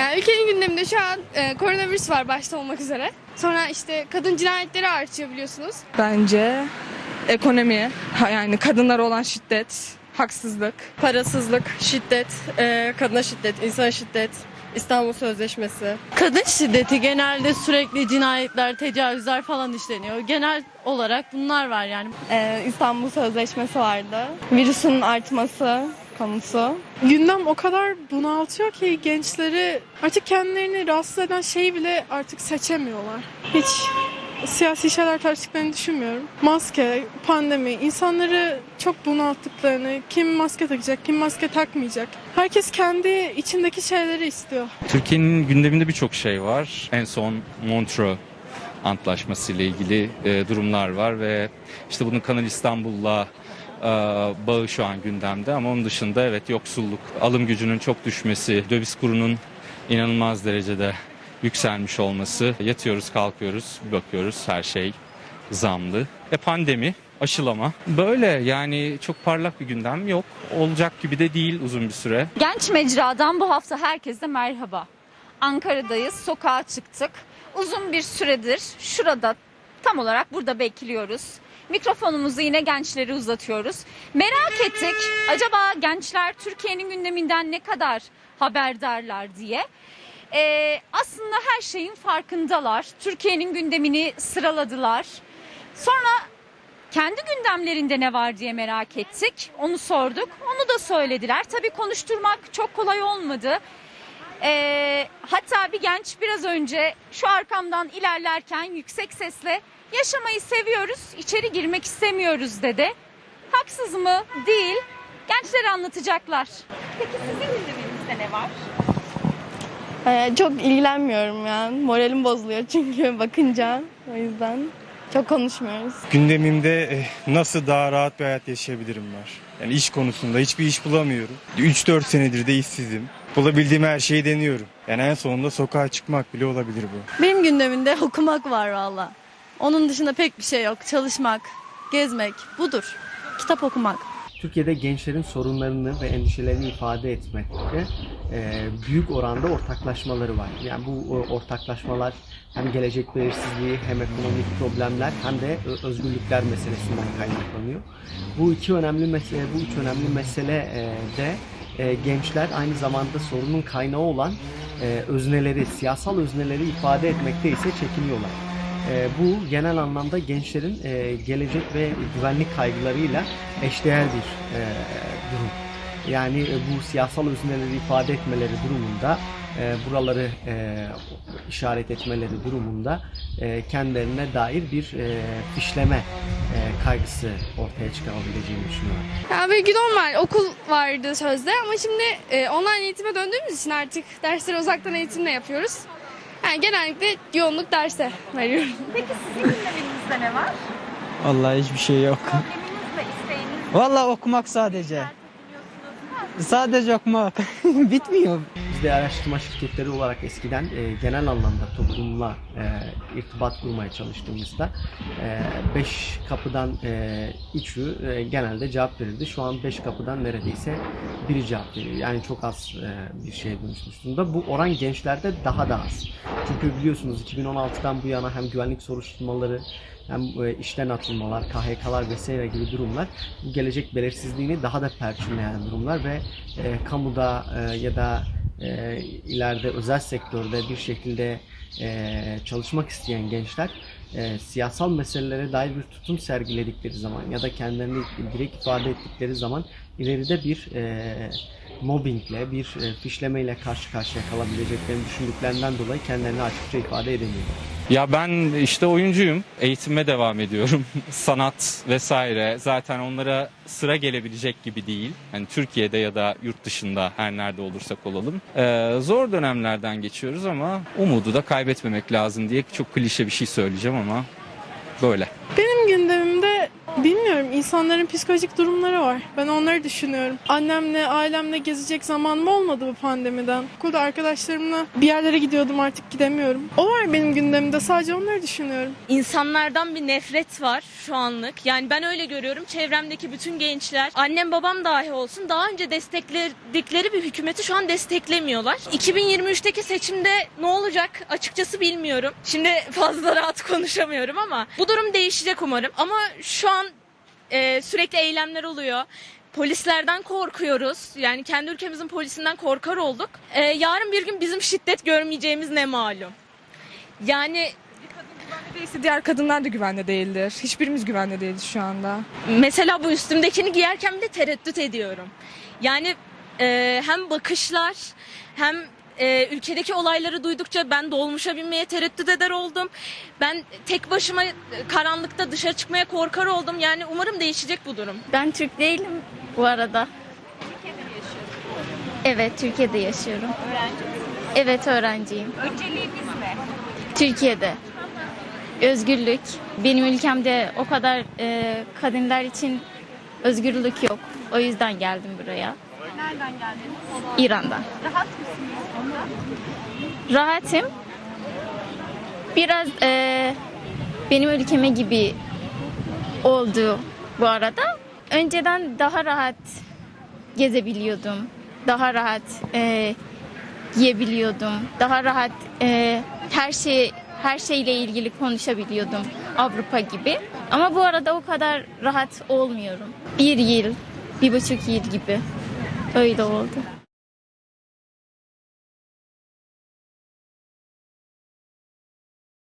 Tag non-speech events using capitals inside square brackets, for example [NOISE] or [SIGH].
Yani ülkenin gündeminde şu an e, koronavirüs var başta olmak üzere. Sonra işte kadın cinayetleri artıyor biliyorsunuz. Bence ekonomi, ha yani kadınlara olan şiddet, haksızlık. Parasızlık, şiddet, e, kadına şiddet, insana şiddet, İstanbul Sözleşmesi. Kadın şiddeti genelde sürekli cinayetler, tecavüzler falan işleniyor. Genel olarak bunlar var yani. Ee, İstanbul Sözleşmesi vardı. Virüsün artması konusu. Gündem o kadar bunaltıyor ki gençleri artık kendilerini rahatsız eden şeyi bile artık seçemiyorlar. Hiç siyasi şeyler tartıştıklarını düşünmüyorum. Maske, pandemi, insanları çok bunalttıklarını, kim maske takacak, kim maske takmayacak. Herkes kendi içindeki şeyleri istiyor. Türkiye'nin gündeminde birçok şey var. En son Montreux Antlaşması ile ilgili e, durumlar var ve işte bunun Kanal İstanbul'la bağı şu an gündemde ama onun dışında evet yoksulluk, alım gücünün çok düşmesi, döviz kurunun inanılmaz derecede yükselmiş olması. Yatıyoruz, kalkıyoruz, bakıyoruz her şey zamlı. E pandemi, aşılama. Böyle yani çok parlak bir gündem yok. Olacak gibi de değil uzun bir süre. Genç Mecra'dan bu hafta herkese merhaba. Ankara'dayız, sokağa çıktık. Uzun bir süredir şurada tam olarak burada bekliyoruz. Mikrofonumuzu yine gençlere uzatıyoruz. Merak ettik acaba gençler Türkiye'nin gündeminden ne kadar haberdarlar diye. Ee, aslında her şeyin farkındalar. Türkiye'nin gündemini sıraladılar. Sonra kendi gündemlerinde ne var diye merak ettik. Onu sorduk. Onu da söylediler. Tabii konuşturmak çok kolay olmadı. Ee, hatta bir genç biraz önce şu arkamdan ilerlerken yüksek sesle yaşamayı seviyoruz, içeri girmek istemiyoruz dedi. Haksız mı? Değil. Gençlere anlatacaklar. Peki sizin gündeminizde ne var? Ee, çok ilgilenmiyorum ya. Moralim bozuluyor çünkü [LAUGHS] bakınca. O yüzden çok konuşmuyoruz. Gündemimde eh, nasıl daha rahat bir hayat yaşayabilirim var. Yani iş konusunda hiçbir iş bulamıyorum. 3-4 senedir de işsizim. Bulabildiğim her şeyi deniyorum. Yani en sonunda sokağa çıkmak bile olabilir bu. Benim gündemimde [LAUGHS] okumak var valla. Onun dışında pek bir şey yok. Çalışmak, gezmek budur. Kitap okumak. Türkiye'de gençlerin sorunlarını ve endişelerini ifade etmekte e, büyük oranda ortaklaşmaları var. Yani bu o, ortaklaşmalar hem gelecek belirsizliği hem ekonomik problemler hem de ö- özgürlükler meselesinden kaynaklanıyor. Bu iki önemli mesele, bu üç önemli mesele e, de e, gençler aynı zamanda sorunun kaynağı olan e, özneleri, siyasal özneleri ifade etmekte ise çekiniyorlar. E, bu genel anlamda gençlerin e, gelecek ve güvenlik kaygılarıyla eşdeğer bir e, durum. Yani e, bu siyasal özneleri ifade etmeleri durumunda, e, buraları e, işaret etmeleri durumunda e, kendilerine dair bir e, fişleme e, kaygısı ortaya çıkarabileceğini düşünüyorum. Ya gün normal okul vardı sözde ama şimdi e, online eğitime döndüğümüz için artık dersleri uzaktan eğitimle yapıyoruz. Yani genellikle yoğunluk derse veriyorum. Peki sizin gündeminizde ne var? Vallahi hiçbir şey yok. Probleminiz ve isteğiniz Vallahi okumak sadece. Sadece okumak. [LAUGHS] Bitmiyor. Biz de araştırma şirketleri olarak eskiden e, genel anlamda toplumla e, irtibat kurmaya çalıştığımızda 5 kapıdan 3'ü e, genelde cevap verirdi. Şu an 5 kapıdan neredeyse biri cevap veriyor. Yani çok az e, bir şeye dönüşmüş. Bu oran gençlerde daha da az. Çünkü biliyorsunuz 2016'dan bu yana hem güvenlik soruşturmaları hem e, işten atılmalar, KHK'lar vesaire gibi durumlar gelecek belirsizliğini daha da perçinleyen durumlar ve e, kamuda e, ya da e, ileride özel sektörde bir şekilde e, çalışmak isteyen gençler e, siyasal meselelere dair bir tutum sergiledikleri zaman ya da kendilerini direkt ifade ettikleri zaman ileride bir e, mobbingle, bir e, fişlemeyle karşı karşıya kalabileceklerini düşündüklerinden dolayı kendilerini açıkça ifade edemiyorlar. Ya ben işte oyuncuyum. Eğitime devam ediyorum. [LAUGHS] Sanat vesaire zaten onlara sıra gelebilecek gibi değil. Hani Türkiye'de ya da yurt dışında her nerede olursak olalım. Ee, zor dönemlerden geçiyoruz ama umudu da kaybetmemek lazım diye çok klişe bir şey söyleyeceğim ama böyle. Benim gündemimde Bilmiyorum insanların psikolojik durumları var. Ben onları düşünüyorum. Annemle ailemle gezecek zamanım olmadı bu pandemiden. Okulda arkadaşlarımla bir yerlere gidiyordum artık gidemiyorum. O var benim gündemimde sadece onları düşünüyorum. insanlardan bir nefret var şu anlık. Yani ben öyle görüyorum. Çevremdeki bütün gençler, annem babam dahi olsun daha önce destekledikleri bir hükümeti şu an desteklemiyorlar. 2023'teki seçimde ne olacak açıkçası bilmiyorum. Şimdi fazla rahat [LAUGHS] konuşamıyorum ama bu durum değişecek umarım. Ama şu an e, sürekli eylemler oluyor. Polislerden korkuyoruz. Yani kendi ülkemizin polisinden korkar olduk. E, yarın bir gün bizim şiddet görmeyeceğimiz ne malum. Yani Neyse diğer kadınlar da güvende değildir. Hiçbirimiz güvende değiliz şu anda. Mesela bu üstümdekini giyerken bile tereddüt ediyorum. Yani e, hem bakışlar hem e, ülkedeki olayları duydukça ben dolmuşa binmeye tereddüt eder oldum. Ben tek başıma e, karanlıkta dışarı çıkmaya korkar oldum. Yani umarım değişecek bu durum. Ben Türk değilim bu arada. Evet Türkiye'de yaşıyorum. Evet öğrenciyim. Önceliğiniz ne? Türkiye'de. Özgürlük. Benim ülkemde o kadar e, kadınlar için özgürlük yok. O yüzden geldim buraya. Nereden geldiniz? İran'dan. Rahat mısınız orada? Rahatım. Biraz e, benim ülkeme gibi oldu bu arada. Önceden daha rahat gezebiliyordum. Daha rahat e, yiyebiliyordum. Daha rahat e, her şey her şeyle ilgili konuşabiliyordum Avrupa gibi. Ama bu arada o kadar rahat olmuyorum. Bir yıl, bir buçuk yıl gibi öyle oldu.